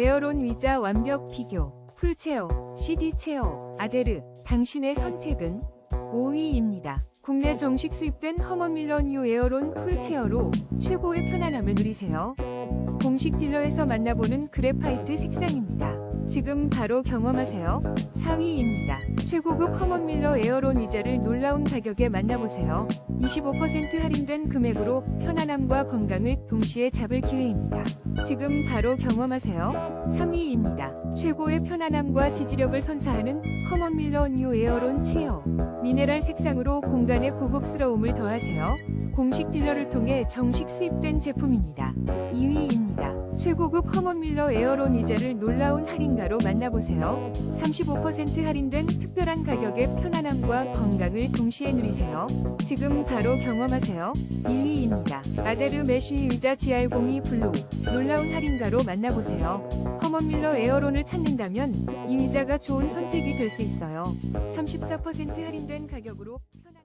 에어론 위자 완벽 비교, 풀체어, CD 체어, 아데르, 당신의 선택은 5위입니다. 국내 정식 수입된 허먼밀러 뉴 에어론 풀체어로 최고의 편안함을 누리세요. 공식 딜러에서 만나보는 그래파이트 색상입니다. 지금 바로 경험하세요. 4위입니다. 최고급 허먼밀러 에어론 위자를 놀라운 가격에 만나보세요. 25% 할인된 금액으로 편안함과 건강을 동시에 잡을 기회입니다. 지금 바로 경험하세요. 3위입니다. 최고의 편안함과 지지력을 선사하는 허먼밀러 뉴 에어론 체어. 미네랄 색상으로 공간의 고급스러움을 더하세요. 공식 딜러를 통해 정식 수입된 제품입니다. 2위입니다. 최고급 허먼밀러 에어론 위자를 놀라운 할인가로 만나보세요. 35% 할인된 특별한 가격의 편안함과 건강을 동시에 누리세요. 지금 바로 경험하세요. 1위입니다. 아데르 메쉬 의자 GR02 블루 놀라운 할인가로 만나보세요. 허먼밀러 에어론을 찾는다면 이 의자가 좋은 선택이 될 수 있어요. 34% 할인된 가격으로 편한